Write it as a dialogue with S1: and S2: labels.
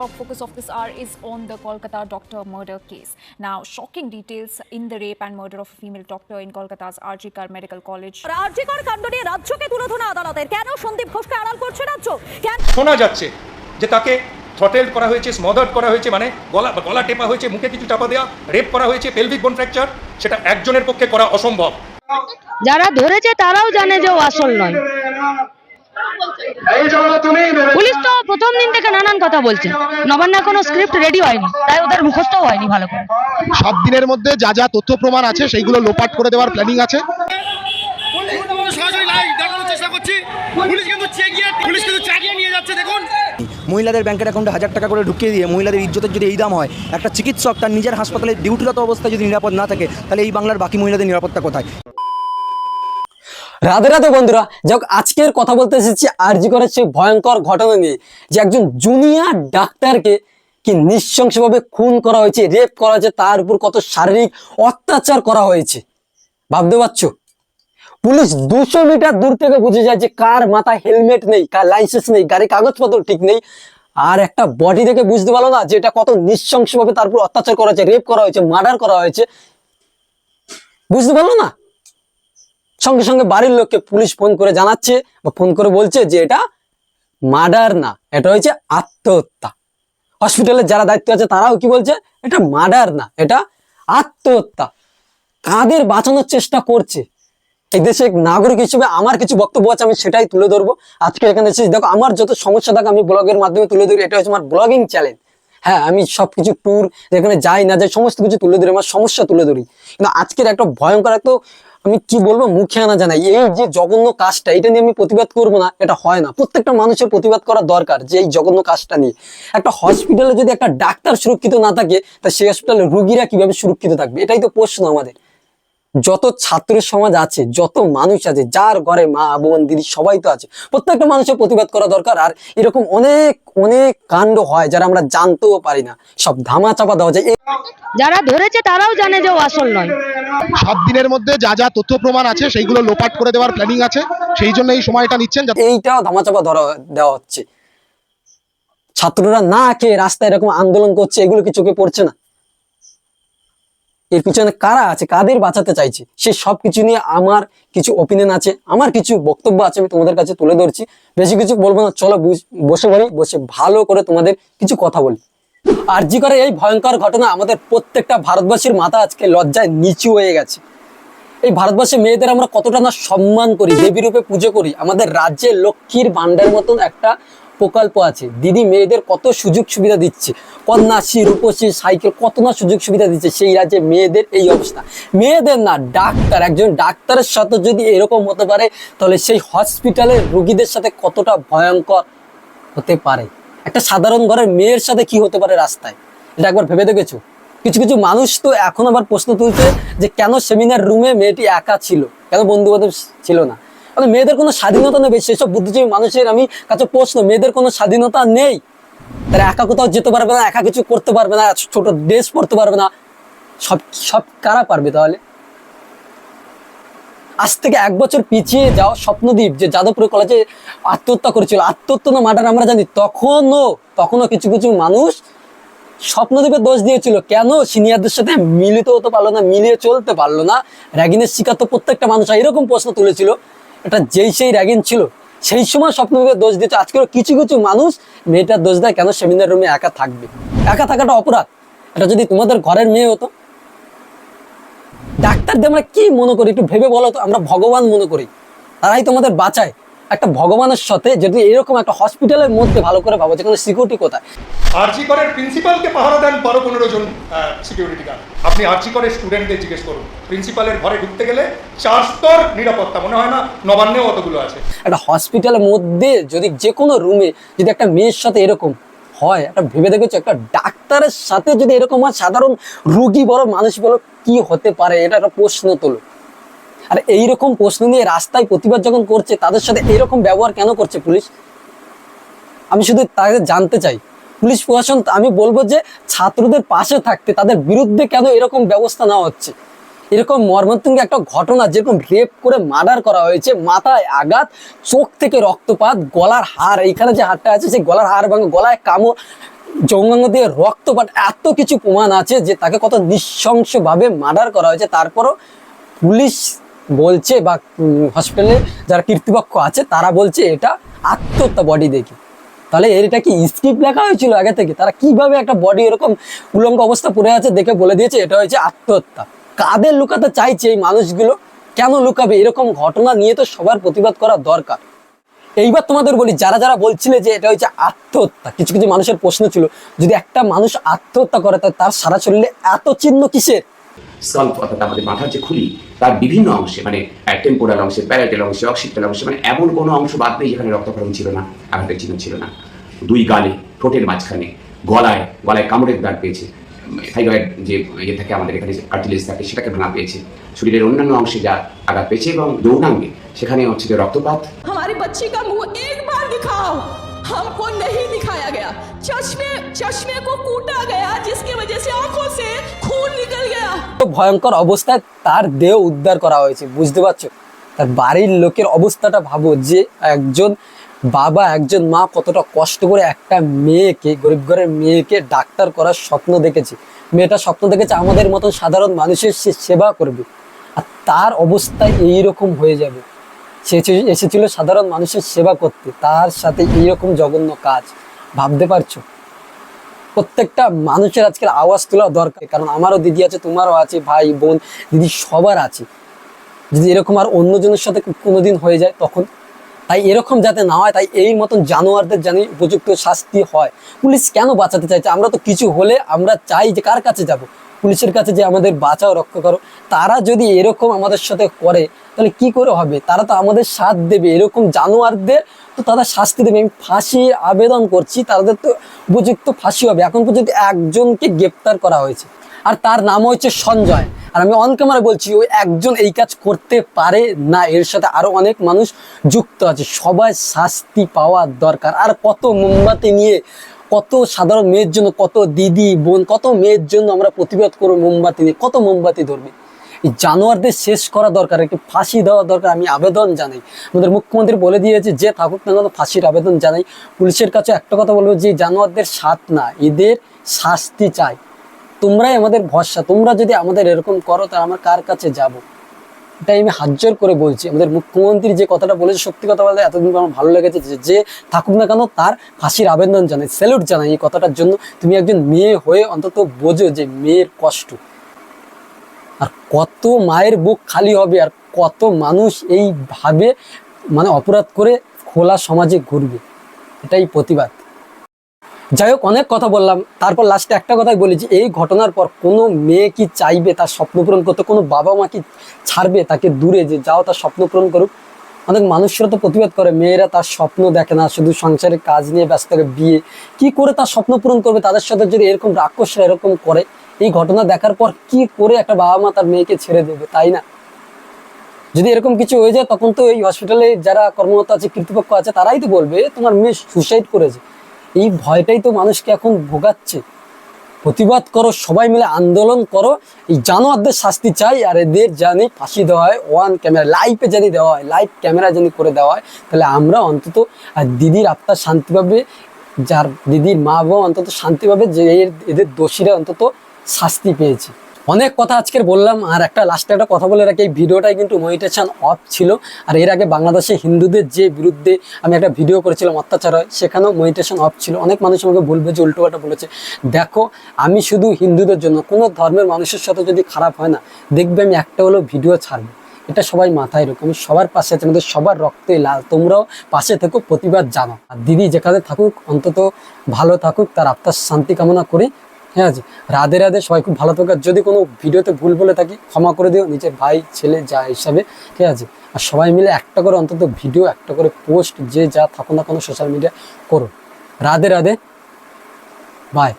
S1: Top focus of this hour is on the Kolkata doctor murder case. Now, shocking details in the rape and murder of a female doctor in Kolkata's Arjikar Medical College.
S2: রাজ্যিকর কাণ্ড নিয়ে রাজ্যকে তুলোধনা আদালতের কেন সন্দীপ ঘোষকে আড়াল করছে রাজ্য কেন
S3: শোনা যাচ্ছে যে তাকে থ্রটেল করা হয়েছে স্মদার্ড করা হয়েছে মানে গলা গলা টেপা হয়েছে মুখে কিছু চাপা দেওয়া রেপ করা হয়েছে পেলভিক বোন ফ্র্যাকচার সেটা একজনের পক্ষে করা অসম্ভব
S4: যারা ধরেছে তারাও জানে যে ও আসল নয় পুলিশ তো প্রথম দিন থেকে নানান কথা বলছে। নবান্ন কোনো স্ক্রিপ্ট রেডি হয়নি। তাই ওদের মুখস্থ হয়নি ভালো করে।
S5: সাত দিনের মধ্যে যা যা তথ্য প্রমাণ আছে সেইগুলো লোপাট করে দেওয়ার প্ল্যানিং আছে।
S6: আমরা সরাসরি লাইভ দেখানোর চেষ্টা করছি পুলিশ কিন্তু চেকিয়ে পুলিশ কিন্তু চাকিয়ে নিয়ে যাচ্ছে দেখুন
S7: মহিলাদের ব্যাংকের অ্যাকাউন্টে হাজার টাকা করে ঢুকিয়ে দিয়ে মহিলাদের ইজ্জতের যদি এই দাম হয় একটা চিকিৎসক তার নিজের হাসপাতালে ডিউটিরত অবস্থায় যদি নিরাপদ না থাকে তাহলে এই বাংলার বাকি মহিলাদের নিরাপত্তা কোথায়?
S8: রাধে রাধে বন্ধুরা, যাক আজকের কথা বলতে এসেছি আরজি করার সেই ভয়ঙ্কর ঘটনা নিয়ে, যে একজন জুনিয়র ডাক্তারকে কি নৃশংসভাবে খুন করা হয়েছে রেপ করা হয়েছে, তার উপর কত শারীরিক অত্যাচার করা হয়েছে। ভাবতে পারছ? পুলিশ দুশো মিটার দূর থেকে বুঝে যায় যে কার মাথায় হেলমেট নেই, কার লাইসেন্স নেই গাড়ি কাগজপত্র ঠিক নেই, আর একটা বডি থেকে বুঝতে পারল না যে এটা কত নৃশংসভাবে তার উপর অত্যাচার করা হয়েছে রেপ করা হয়েছে মার্ডার করা হয়েছে। বুঝতে পারল না? সঙ্গে সঙ্গে বাড়ির লোককে পুলিশ ফোন করে জানাচ্ছে বা ফোন করে বলছে যে এটা মার্ডার না, এটা হয়েছে আত্মহত্যা। হসপিটালের যারা দায়িত্ব আছে তারাও কি বলছে, এটা মার্ডার না, এটা আত্মহত্যা। কাদের বাঁচানোর চেষ্টা করছে? এই দেশে নাগরিক হিসেবে আমার কিছু বক্তব্য আছে, আমি সেটাই তুলে ধরবো। আজকে এখানে এসেছি, দেখো, আমার যত সমস্যা থাকে, আমি ব্লগের মাধ্যমে তুলে ধরি, এটা হচ্ছে আমার ব্লগিং চ্যালেঞ্জ। হ্যাঁ আমি সবকিছু ট্যুর, যেখানে যাই না যাই, সমস্ত কিছু তুলে ধরি, আমার সমস্যা তুলে ধরি। কিন্তু আজকের একটা ভয়ঙ্কর একটা আমি কি বলব, মুখে আনা জানাই এই যে জঘন্য কাজটা, এটা নিয়ে আমি প্রতিবাদ করব না, এটা হয় না। প্রত্যেকটা মানুষের প্রতিবাদ করা দরকার যে এই জঘন্য কাজটা নিয়ে। একটা হসপিটালে যদি একটা ডাক্তার সুরক্ষিত না থাকে, তা সেই হসপিটালে রুগীরা কীভাবে সুরক্ষিত থাকবে? এটাই তো প্রশ্ন আমাদের। যত ছাত্র সমাজ আছে যত মানুষ আছে যার ঘরে মা বোন দিদি সবাই তো আছে প্রত্যেকটা মানুষের প্রতিবাদ করা দরকার। আর এরকম অনেক অনেক কাণ্ড হয় যারা আমরা জানতেও পারি না। সব ধামা চাপা দেওয়া যায়।
S4: যারা ধরেছে তারাও জানে যে ও আসল নয়।
S5: সাত দিনের মধ্যে যা যা তথ্য প্রমাণ আছে সেইগুলো লোপাট করে দেওয়ার প্ল্যানিং আছে। সেই জন্য এই সময়টা নিচ্ছেন যাতে
S8: এইটাও ধামাচাপা ধরা দেওয়া হচ্ছে। ছাত্ররা না খেয়ে রাস্তায় এরকম আন্দোলন করছে এগুলো কি চোখে পড়ছে না? এর পিছনে কারা আছে, কাদের বাঁচাতে চাইছে, সে সব কিছু নিয়ে আমার কিছু ওপিনিয়ন আছে, আমার কিছু বক্তব্য আছে, আমি তোমাদের কাছে তুলে ধরছি। বেশি কিছু বলব না, চলো বসে বলি বসে ভালো করে তোমাদের কিছু কথা বলি। আর জি করে এই ভয়ঙ্কর ঘটনা আমাদের প্রত্যেকটা ভারতবাসীর মাথা আজকে লজ্জায় নিচু হয়ে গেছে। এই ভারতবর্ষে মেয়েদের আমরা কতটা না সম্মান করি দেবী রূপে পুজো করি, আমাদের রাজ্যে লক্ষ্মীর ভান্ডার মতন একটা প্রকল্প আছে। দিদি মেয়েদের কত সুযোগ সুবিধা দিচ্ছে। কন্যাশ্রী, রূপশ্রী, সাইকেল, কত না সুযোগ সুবিধা দিচ্ছে সেই রাজ্যে মেয়েদের এই অবস্থা। মেয়েদের না, ডাক্তার, একজন ডাক্তারের সাথে যদি এরকম হতে পারে, তাহলে সেই হসপিটালের রুগীদের সাথে কতটা ভয়ঙ্কর হতে পারে? একটা সাধারণ ঘরের মেয়ের সাথে কি হতে পারে রাস্তায়? এটা একবার ভেবে দেখেছ? কিছু কিছু মানুষ তো এখন আবার প্রশ্ন তুলছে যে কেন সেমিনার রুমে মেয়েটি একা ছিল? কেন বন্ধু বান্ধব ছিল না? মেয়েদের কোনো স্বাধীনতা নেই সেসব বুদ্ধিজীবী মানুষের আমি কাছে প্রশ্ন, মেয়েদের কোনো স্বাধীনতা নেই। তারা একা কোথাও যেতে পারবে না, একা কিছু করতে পারবে না, ছোট ড্রেস পরতে পারবে না। সব সব কারা পারবে তাহলে? আজ থেকে এক বছর পিছিয়ে যাও স্বপ্নদ্বীপ যে যাদবপুর কলেজে আত্মহত্যা করেছিল, আত্মহত্যা না মার্ডার আমরা জানি, তখনও তখনও কিছু কিছু মানুষ স্বপ্নদ্বীপের দোষ দিয়েছিল। কেন? সিনিয়রদের সাথে মিলিত হতে পারল না, মিলিয়ে চলতে পারল না। র্যাগিনের শিকার তো প্রত্যেকটা মানুষ। এরকম প্রশ্ন তুলেছিল। এটা যেই সেই র্যাগিন ছিল, সেই সময় স্বপ্নকে দোষ দিয়েছে। আজকেও কিছু কিছু মানুষ মেয়েটার দোষ দেয়, কেন সেমিনার রুমে একা থাকবে? একা থাকাটা অপরাধ। এটা যদি তোমাদের ঘরের মেয়ে হতো, ডাক্তারদের আমরা কি মনে করি? একটু ভেবে বলো তো, আমরা ভগবান মনে করি। তারাই তোমাদের বাঁচায়। একটা ভগবানের সাথে যদি এরকম একটা হসপিটালের মধ্যে ভালো করে ভাবো যেখানে সিকিউরিটি কোথায়?
S3: আরজি করের প্রিন্সিপালকে পাহারা দেন বারো পনেরো জন সিকিউরিটি গার্ড আপনি আরজি করের স্টুডেন্টদের জিজ্ঞেস করুন। প্রিন্সিপালের ঘরে ঢুকতে গেলে চার স্তর নিরাপত্তা মনে হয় না নবান্নেও অতগুলো আছে।
S8: একটা হসপিটালের মধ্যে যদি যে কোনো রুমে যদি একটা মেয়ের সাথে এরকম হয় একটা ভেবে দেখেছ একটা ডাক্তারের সাথে যদি এরকম হয় সাধারণ রুগী বড় মানুষ বলো কি হতে পারে? এটা একটা প্রশ্ন তোলো। আর এইরকম প্রশ্ন নিয়ে রাস্তায় প্রতিবাদ যখন করছে, তাদের সাথে এরকম ব্যবহার কেন করছে পুলিশ? আমি শুধু তাদের জানতে চাই। পুলিশ প্রশাসন, আমি বলব যে ছাত্রদের পাশে থাকতে, তাদের বিরুদ্ধে কেন এরকম ব্যবস্থা নেওয়া হচ্ছে? এরকম মর্মান্তিক একটা ঘটনা, যেরকম রেপ করে মার্ডার করা হয়েছে, মাথায় আঘাত, চোখ থেকে রক্তপাত, গলার হার এইখানে যে হারটা আছে, সেই গলার হার ভাঙা, গলায় কামড় যৌনাঙ্গ দিয়ে রক্তপাত, এত কিছু প্রমাণ আছে যে তাকে কত নৃশংসভাবে মার্ডার করা হয়েছে। তারপরও পুলিশ বলছে বা হসপিটালে যারা কর্তৃপক্ষ আছে, তারা বলছে এটা আত্মহত্যা বডি দেখে। তাহলে এর এটা কি স্ক্রিপ্ট লেখা হয়েছিল আগে থেকে? তারা কীভাবে একটা বডি এরকম উলঙ্গ অবস্থা পড়ে আছে দেখে বলে দিয়েছে, এটা হয়েছে আত্মহত্যা। কাদের লুকাতে চাইছে এই মানুষগুলো? কেন লুকাবে? এরকম ঘটনা নিয়ে তো সবার প্রতিবাদ করা দরকার। এইবার তোমাদের বলি, যারা যারা বলছিলে যে এটা হচ্ছে আত্মহত্যা, কিছু কিছু মানুষের প্রশ্ন ছিল, যদি একটা মানুষ আত্মহত্যা করে তার সারা শরীরে এত চিহ্ন কিসের?
S9: স্কাল্প অর্থাৎ আমাদের মাথার যে খুলি তার বিভিন্ন অংশে মানে টেম্পোরাল অংশে প্যারাইটাল অংশে অক্সিটাল অংশে মানে এমন কোনো অংশ বাদ নেই যেখানে রক্তক্ষরণ ছিল না আঘাতের চিহ্ন ছিল না দুই গালে ঠোঁটের মাঝখানে গলায় গলায় কামড়ের দাগ পেয়েছে থাইরয়েড যে ইয়ে থাকে আমাদের এখানে কার্টিলেজ থাকে সেটাকে ভাঙা পেয়েছে শরীরের অন্যান্য অংশে যা আঘাত পেয়েছে এবং যৌনাঙ্গে সেখানে হচ্ছে যে রক্তপাত
S10: हमारी बच्ची का मुंह एक बार दिखाओ हमको नहीं दिखाया गया चश्मे चश्मे को कूटा गया जिसकी वजह से आंखों
S8: ভয়ঙ্কর অবস্থায় তার দেহ উদ্ধার করা হয়েছে, বুঝতে পারছ? তার বাড়ির লোকের অবস্থাটা ভাবো যে একজন বাবা, একজন মা কতটা কষ্ট করে একটা মেয়েকে, গরিব ঘরের মেয়েকে ডাক্তার করার স্বপ্ন দেখেছে। মেয়েটা স্বপ্ন দেখেছে আমাদের মতন সাধারণ মানুষের সে সেবা করবে। আর তার অবস্থা এইরকম হয়ে যাবে। সে এসে- এসেছিল সাধারণ মানুষের সেবা করতে। তার সাথে এইরকম জঘন্য কাজ। ভাবতে পারছ? প্রত্যেকটা মানুষের আজকের আওয়াজ তোলা দরকার। কারণ আমারও দিদি আছে, তোমারও আছে, ভাই, বোন, দিদি সবার আছে। যদি এরকম আর অন্যজনের সাথে কোনোদিন হয়ে যায়, তখন তাই এরকম যাতে না হয়, তাই এই মতন জানোয়ারদের জানি উপযুক্ত শাস্তি হয়। পুলিশ কেন বাঁচাতে চাইছে? আমরা তো কিছু হলে আমরা চাই যে কার কাছে যাব? পুলিশের কাছে যে আমাদের বাঁচাও, রক্ষা করো, তারা যদি এরকম আমাদের সাথে করে, তাহলে কি করে হবে? তারা তো আমাদের সাথ দেবে, এরকম জানোয়ারদের তো তারা শাস্তি দেবে। আমি ফাঁসির আবেদন করছি, তাদের তো উপযুক্ত ফাঁসি হবে। এখন পর্যন্ত একজনকে গ্রেপ্তার করা হয়েছে। আর তার নাম হচ্ছে সঞ্জয়। আর আমি অন ক্যামেরা বলছি ওই একজন এই কাজ করতে পারে না। এর সাথে আরও অনেক মানুষ যুক্ত আছে। সবাই শাস্তি পাওয়ার দরকার। আর কত মোমবাতি নিয়ে কত সাধারণ মেয়ের জন্য, কত দিদি, বোন, কত মেয়ের জন্য আমরা প্রতিবাদ করব মোমবাতি নিয়ে, কত মোমবাতি ধরবে? এই জানোয়ারদের শেষ করা দরকার একটি ফাঁসি দেওয়া দরকার, আমি আবেদন জানাই। আমাদের মুখ্যমন্ত্রী বলে দিয়েছে, যে থাকুক না কেন ফাঁসির আবেদন জানাই। পুলিশের কাছে একটা কথা বলব, যে জানোয়ারদের সাথ না, এদের শাস্তি চাই। তোমরাই আমাদের ভরসা, তোমরা যদি আমাদের এরকম করো, তাহলে আমরা কার কাছে যাব? এটাই আমি হাজ্জর করে বলছি। আমাদের মুখ্যমন্ত্রী যে কথাটা বলেছে, সত্যি কথা বলতে এতদিন আমার ভালো লেগেছে যে- থাকুক না কেন তার ফাঁসির আবেদন জানাই স্যালুট জানাই এই কথাটার জন্য। তুমি একজন মেয়ে হয়ে অন্তত বোঝো যে মেয়ের কষ্ট। আর কত মায়ের বুক খালি হবে, আর কত মানুষ এইভাবে মানে অপরাধ করে খোলা সমাজে ঘুরবে। এটাই প্রতিবাদ। যাই হোক, অনেক কথা বললাম। তারপর লাস্টে একটা কথাই বলি যে, এই ঘটনার পর কোনো মেয়ে কি চাইবে তার স্বপ্ন পূরণ করতে? কোনো বাবা মা কি ছাড়বে তাকে দূরে যে যাও তার স্বপ্ন পূরণ করুক? অনেক মানুষরা তো প্রতিবাদ করে, মেয়েরা তার স্বপ্ন দেখে না, শুধু সংসারের কাজ নিয়ে ব্যস্ত থাকে বিয়ে। কি করে তার স্বপ্ন পূরণ করবে? তাদের সাথে যদি এরকম রাক্ষসরা এরকম করে, এই ঘটনা দেখার পর কি করে একটা বাবা মা তার মেয়েকে ছেড়ে দেবে, তাই না? যদি এরকম কিছু হয়ে যায়, তখন তো এই হসপিটালে যারা কর্মরত আছে, কর্তৃপক্ষ আছে, তারাই তো বলবে, তোমার মেয়ে সুসাইড করেছে। এই ভয়টাই তো মানুষকে এখন ভোগাচ্ছে। প্রতিবাদ করো, সবাই মিলে আন্দোলন করো। এই জানোয়ারদের শাস্তি চাই, আর এদের জানি ফাঁসি দেওয়া হয় ওয়ান ক্যামেরা লাইভে জানি দেওয়া হয় লাইভ ক্যামেরা জানি করে দেওয়া হয়। তাহলে আমরা অন্তত দিদির আত্মার শান্তি পাবে, যার দিদির মা বাবা অন্তত শান্তি পাবে যে এদের দোষীরা অন্তত শাস্তি পেয়েছে। অনেক কথা আজকের বললাম, আর একটা লাস্টে একটা কথা বলে রাখি, এই ভিডিওটাই কিন্তু মনিটেশন অফ ছিল, আর এর আগে বাংলাদেশে হিন্দুদের যে বিরুদ্ধে আমি একটা ভিডিও করেছিলাম, অত্যাচার হয়, সেখানেও মনিটেশন অফ ছিল। অনেক মানুষ আমাকে বলবে যে উল্টোপাল্টা বলেছে, দেখো, আমি শুধু হিন্দুদের জন্য, কোনো ধর্মের মানুষের সাথে যদি খারাপ হয় না, দেখবে আমি একটা হলো ভিডিও ছাড়বো। এটা সবাই মাথায় রাখো, আমি সবার পাশে আছি, আমাদের সবার রক্তে লাল, তোমরাও পাশে থেকো, প্রতিবাদ জানো আর দিদি যেখানে থাকুক, অন্তত ভালো থাকুক, তার আত্মার শান্তি কামনা করি। ঠিক আছে রাধে রাধে, সবাই খুব ভালো থাকবে যদি কোনো ভিডিওতে ভুল বলে থাকি, ক্ষমা করে দিও। নিজের ভাই, ছেলে, যা হিসাবে, ঠিক আছে? আর সবাই মিলে একটা করে অন্তত ভিডিও, একটা করে পোস্ট, যে যা থাকো না কোনো সোশ্যাল মিডিয়া করো। রাধে রাধে। বাই